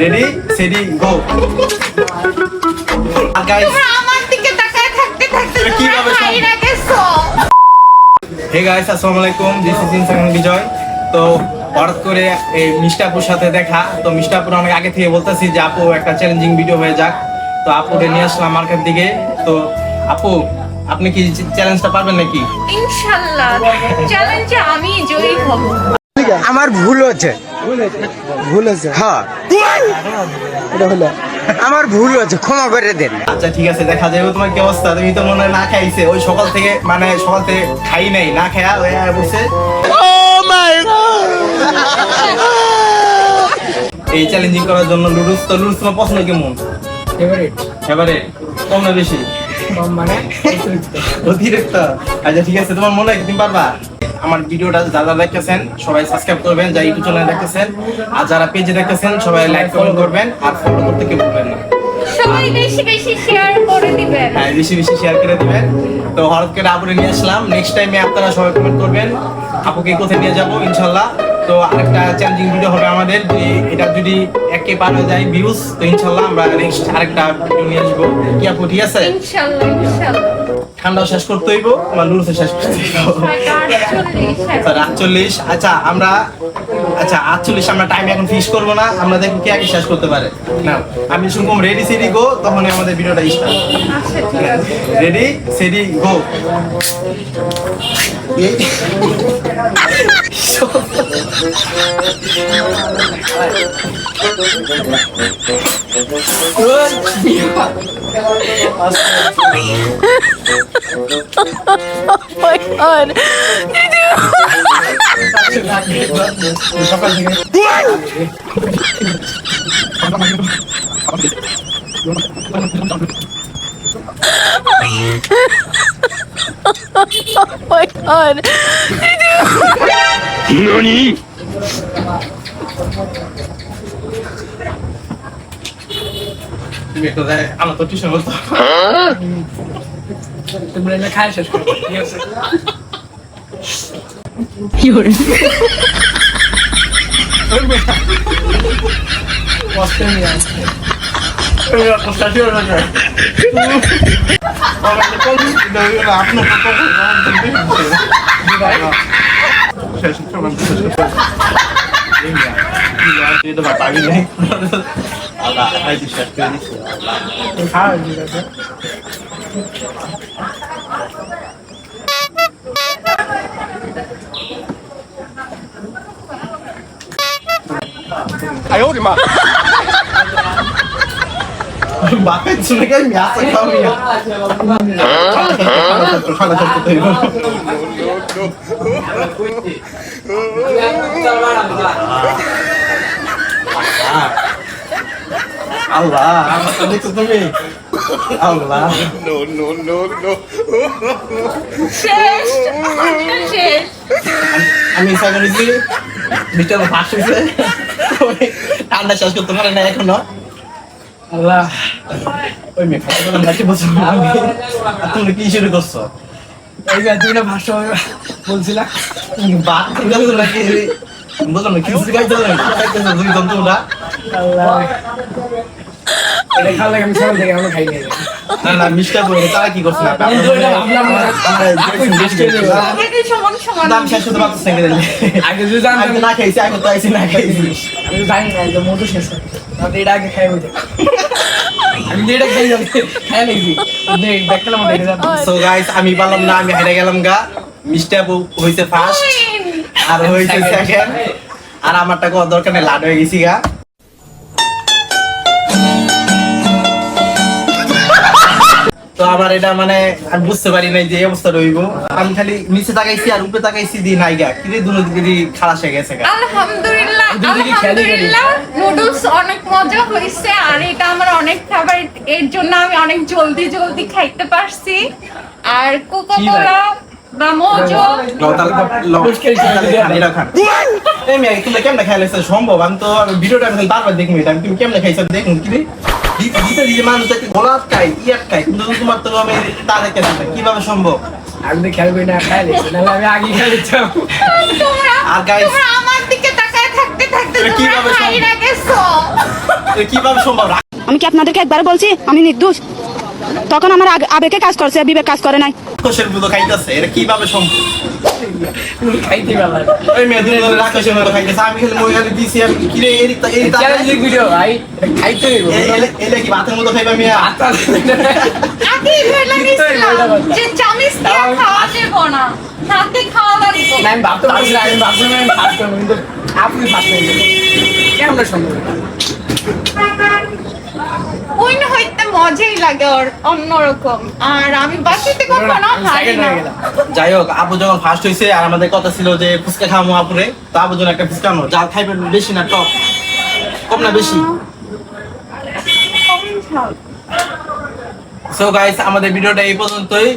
Ready steady go guys আমার দিকে তাকায় থাকতে থাকতে কীভাবে হে গাইস আসসালামু আলাইকুম দিস ইজ ইনসান বিজয় তো হঠাৎ করে এই মিষ্টাপুর সাথে দেখা। তো মিষ্টাপুর অনেক আগে থেকে বলতেছি যে আপু একটা চ্যালেঞ্জিং ভিডিও হয়ে যাক। তো আপুকে নিয়ে আসলাম মার্কেট দিকে। তো আপু আপনি কি চ্যালেঞ্জটা পারবেন নাকি? ইনশাআল্লাহ চ্যালেঞ্জে আমি জয়ী হব। আমার ভুল হচ্ছে ভুল হচ্ছে হ্যাঁ। এটা হলো? আমার ভুল হচ্ছে ক্ষমা করে দেন। আচ্ছা ঠিক আছে দেখা যাবে তোমার কি অবস্থা। তুমি তো মনে হয় না খাইছে। ওই সকাল থেকে মানে সকাল থেকে খাই নাই না খায়া ওই বসে। এই চ্যালেঞ্জিং করার জন্য লুডুস তো লুডুস তোমার পছন্দ কেমন? এবারে কম না বেশি? মানে অতিরিক্ত। আচ্ছা ঠিক আছে তোমার মনে তুমি পারবা? আমার ভিডিওটা যারা দেখতেছেন সবাই সাবস্ক্রাইব করবেন যারা ইউটিউব চ্যানেলে দেখতেছেন আর যারা পেজে দেখতেছেন সবাই লাইক কমেন্ট করবেন আর ফলো করতে কেউ ভুলবেন না। সবাই বেশি বেশি শেয়ার করে দিবেন। হ্যাঁ বেশি বেশি শেয়ার করে দিবেন। তো হঠাৎ করে আপুরে নিয়ে আসলাম। নেক্সট টাইমে আপনারা সবাই কমেন্ট করবেন আপুকে কোথায় নিয়ে যাব? ইনশাল্লাহ। তো আরেকটা চ্যালেঞ্জিং ভিডিও হবে আমাদের যে এটা যদি পার হয়ে যায় ভিউজ তো ইনশাল্লাহ আমরা নেক্সট আরেকটা ভিডিও নিয়ে আসব। কি আপু ঠিক আছে? ইনশাআল্লাহ ইনশাআল্লাহ ঠান্ডাও শেষ করতে হইব আমার লুরুসে শেষ করতে হইব। আটচল্লিশ স্যার আটচল্লিশ আচ্ছা আমরা আচ্ছা আটচল্লিশ আমরা টাইম এখন ফিক্স করব না আমরা দেখব কে আগে শেষ করতে পারে। না আমি শুনলাম রেডি সেডি গো তখনই আমাদের ভিডিওটা স্টার্ট আচ্ছা ঠিক আছে রেডি সেডি গো সকাল থেকে তুমি একটু দেখ, আমার তো টিউশন বলতো তোমরা এনে খায় শেষ করো ঠিক আছে কষ্ট নিয়ে আসছে 我那个玻璃都烂了，我的，哎呦我的妈！বাপের জন্য কি আমি আসা খাওয়াবি না খানা করতে তৈরি আল্লাহ আমার তো দেখছ তুমি আল্লাহ শেষ শেষ আমি ইচ্ছা করেছি ফাঁস হয়েছে ঠান্ডা শেষ করতে পারে না এখনও। আল্লাহ। ওই মেয়ে খাতে করে নাকি বলছো তুমি কি শুরু করছ? এই যে তুমি না ভাষ্য বলছিলা বাদ থেকে গেলো নাকি বুঝলাম না কিছু গাইতে না খাইতেছো দুই জন্তুটা আল্লাহ। এটা খাওয়া লাগে আমি সকাল থেকে আমরা খাই নাই না না মিষ্টা বলে তারা কি করছে না? দাম শেষ হতে পারতেছে আগে যদি জানতাম আমি না খাইছি আমি তো আইছি না খাইছি। আমি জানি না মতো শেষ করে এটা আগে খাই বলতে আমি পারলাম না, আমি হেরে গেলাম গা। মিষ্টি আপু ফার্স্ট আর হইছে সেকেন্ড আর আমারটা কোনো দরকার নেই, লাড হয়ে গেছি গা। তো আবার এটা মানে আমি বুঝতে পারি নাই যে এই অবস্থা রইব। আমি খালি নিচে তাকাইছি আর উপরে তাকাইছি দি নাই গা। কিন্তু দুনো দিকে খালাস হয়ে গেছে আলহামদুলিল্লাহ নুডলস অনেক মজা হয়েছে আর এটা আমার অনেক ফেভারিট এর জন্য আমি অনেক জলদি জলদি খাইতে পারছি। আর কোকো কোলা বা মোজো তুমি কেমনে খাইলে সম্ভব। আমি তো ভিডিওটা আমি বারবার দেখি তুমি কেমনে খাইছো? দেখুন কি? দিতে দিতে দিতে মানুষ একটা গোলা আটকায় ই আটকায় কিন্তু তোমার তো আমি তা দেখে কীভাবে সম্ভব? আমি তো খেয়াল না নাহলে আমি আগে খাই আর guys- আমার দিকে তাকায় থাকতে থাকতে কীভাবে সম্ভব? হাইরা গেছো। এটা কীভাবে সম্ভব? আমি কি আপনাদেরকে একবার বলছি? আমি নির্দোষ। তখন আমার আগ- আবেগে কাজ করছে বিবেক কাজ করে নাই। রাক্ষসের মতো খাইতেছে এটা কীভাবে সম্ভব? খাইতে পারলাম ওই রাক্ষসের মতো খাইতেছে আমি খালি মহিলা দিছি এর এর চ্যালেঞ্জিং ভিডিও ভাই খাইতে হইব। এলে কি ভাতের মতো খাইবা মেয়ে? বলে যে চামিচ দিয়ে খাওয়া যাবে না। খাওয়া লাগবে না, আমি ভাবতে পারছিলাম আমি ভাবছিলাম আমি করব কিন্তু আপনি ফার্স্ট করবেন কেমন সম্ভব? উইন হইতে মজাই লাগে ওর অন্যরকম। আর আমি বাসাতে কখনো হারি না যাই হোক আপু যখন ফার্স্ট হয়েছে আর আমাদের কথা ছিল যে ফুচকা খাওয়াবো আপুরে তো আপুর জন্য একটা ফুচকা আনো জাল খাইবেন বেশি না টক। কম না বেশি? সো গাইস আমাদের ভিডিওটা এই পর্যন্তই।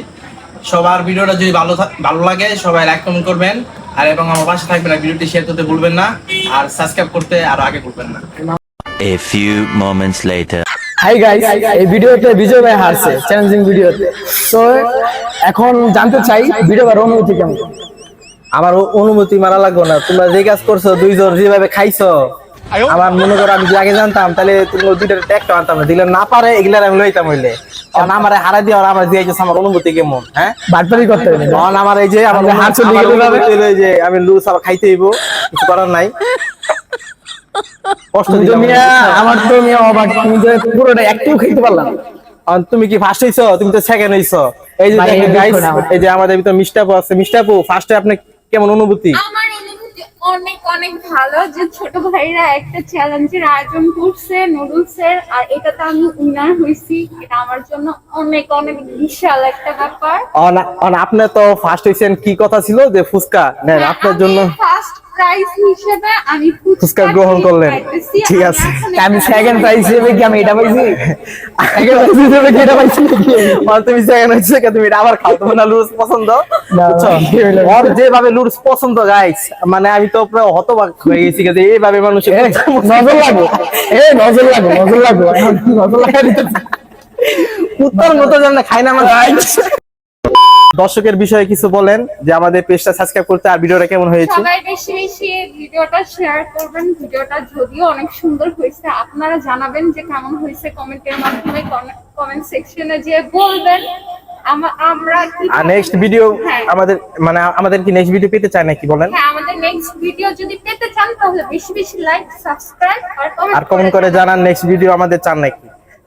সবার ভিডিওটা যদি ভালো ভালো লাগে সবাই লাইক কমেন্ট করবেন। আর এবং আমার পাশে থাকবেন আর ভিডিওটি শেয়ার করতে ভুলবেন না। আর সাবস্ক্রাইব করতে আরও আগে ভুলবেন না। A few moments later. Hi guys এই ভিডিওতে বিজয় ভাই হারছে চ্যালেঞ্জিং ভিডিওতে। তো এখন জানতে চাই ভিডিও বা অনুভূতি কেমন? আমার অনুমতি মারা লাগবে না। তোমরা যে কাজ করছ দুইজন যেভাবে খাইছো আমার মনে করো আমি আগে জানতাম তাহলে তুমি দুইটা ট্যাগটা আনতাম না। দিলে না পারে এগুলার আমি লইতাম হইলে। কারণ আমার হারা দিয়ে আমার দিয়ে যাচ্ছে আমার অনুমতি কেমন হ্যাঁ? বাটপারি করতে হবে। তখন আমার এই যে আমার হাত চলে গেলে? অনুমতি যে আমি লুজ আবার খাইতে হইব কিছু করার নাই। কষ্ট তো মিয়া আমার তো মিয়া অবাক তুমি যে পুরোটা একটু খেতে পারলাম আর তুমি কি ফার্স্ট হইছো? তুমি তো সেকেন্ড হইছো। এই যে দেখেন এই যে আমাদের ভিতর মিষ্টাপু আছে। মিষ্টাপু ফার্স্টে আপনি কেমন অনুভূতি? আমার অনুভূতি অনেক অনেক ভালো যে ছোট ভাইরা একটা চ্যালেঞ্জের আয়োজন করছে নুডলসের আর এটাতে আমি উইনার হয়েছি এটা আমার জন্য অনেক অনেক বিশাল একটা ব্যাপার। অন- অন আপনি তো ফার্স্ট হইছেন কি কথা ছিল? যে ফুচকা। নেন আপনার জন্য ফার্স্ট প্রাইজ হিসেবে আমি ফুচকা গ্রহণ করলেন। ঠিক আছে। আমি সেকেন্ড প্রাইজ হিসেবে কি আমি এটা পাইছি? সেকেন্ড প্রাইজ হিসেবে কি এটা পাইছি নাকি? আর তুমি সেকেন্ড হচ্ছে কি তুমি এটা আবার খাও তোমার না লুজ পছন্দ? ওর যেভাবে লুজ পছন্দ গাইস মানে আমি তো পুরো হতবাক হয়ে গেছি যে এইভাবে মানুষ এ, নজর লাগো এ নজর লাগো নজর লাগো এখন নজর লাগা দিতে উত্তর মতো যেন খাই না আমার দর্শকের বিষয়ে কিছু বলেন যে আমাদের পেজটা সাবস্ক্রাইব করতে আর ভিডিওটা কেমন হয়েছে? সবাই বেশি বেশি ভিডিওটা শেয়ার করবেন। ভিডিওটা যদিও অনেক সুন্দর হয়েছে আপনারা জানাবেন যে কেমন হয়েছে কমেন্টের মাধ্যমে কমেন্ট সেকশনে যে বলবেন। আমরা কি- নেক্সট ভিডিও হ্যাঁ। আমাদের মানে আমাদের কি নেক্সট ভিডিও পেতে চায় নাকি বলেন? হ্যাঁ আমাদের নেক্সট ভিডিও যদি পেতে চান তাহলে বেশি বেশি লাইক সাবস্ক্রাইব আর কমেন্ট আর কমেন্ট করে জানান নেক্সট ভিডিও আমাদের চান নাকি।